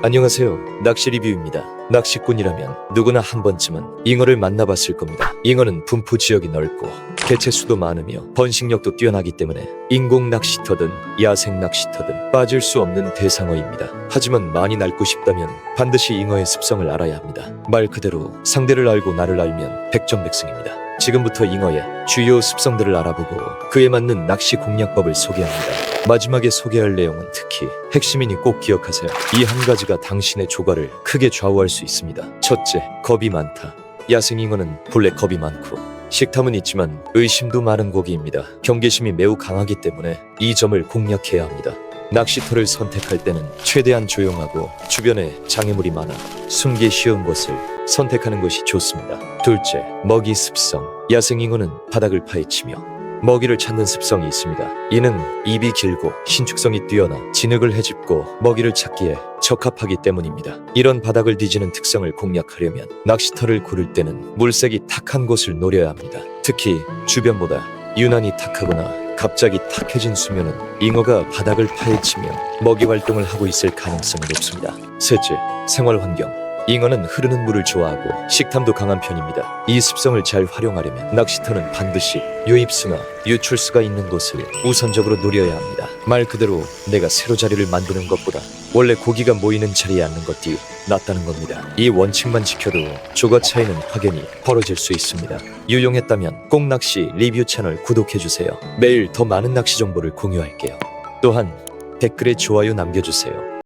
안녕하세요. 낚시 리뷰입니다. 낚시꾼이라면 누구나 한 번쯤은 잉어를 만나봤을 겁니다. 잉어는 분포 지역이 넓고 개체 수도 많으며 번식력도 뛰어나기 때문에 인공 낚시터든 야생 낚시터든 빠질 수 없는 대상어입니다. 하지만 많이 날고 싶다면 반드시 잉어의 습성을 알아야 합니다. 말 그대로 상대를 알고 나를 알면 백전백승입니다. 지금부터 잉어의 주요 습성들을 알아보고 그에 맞는 낚시 공략법을 소개합니다. 마지막에 소개할 내용은 특히 핵심이니 꼭 기억하세요. 이 한 가지가 당신의 조과를 크게 좌우할 수 있습니다. 첫째, 겁이 많다. 야생 잉어는 본래 겁이 많고 식탐은 있지만 의심도 많은 고기입니다. 경계심이 매우 강하기 때문에 이 점을 공략해야 합니다. 낚시터를 선택할 때는 최대한 조용하고 주변에 장애물이 많아 숨기 쉬운 곳을 선택하는 것이 좋습니다. 둘째, 먹이 습성. 야생 잉어는 바닥을 파헤치며 먹이를 찾는 습성이 있습니다. 이는 입이 길고 신축성이 뛰어나 진흙을 헤집고 먹이를 찾기에 적합하기 때문입니다. 이런 바닥을 뒤지는 특성을 공략하려면 낚시터를 고를 때는 물색이 탁한 곳을 노려야 합니다. 특히 주변보다 유난히 탁하거나 갑자기 탁해진 수면은 잉어가 바닥을 파헤치며 먹이 활동을 하고 있을 가능성이 높습니다. 셋째, 생활 환경. 잉어는 흐르는 물을 좋아하고 식탐도 강한 편입니다. 이 습성을 잘 활용하려면 낚시터는 반드시 유입수나 유출수가 있는 곳을 우선적으로 노려야 합니다. 말 그대로 내가 새로 자리를 만드는 것보다 원래 고기가 모이는 자리에 앉는 것이 낫다는 겁니다. 이 원칙만 지켜도 조과 차이는 확연히 벌어질 수 있습니다. 유용했다면 꼭 낚시 리뷰 채널 구독해주세요. 매일 더 많은 낚시 정보를 공유할게요. 또한 댓글에 좋아요 남겨주세요.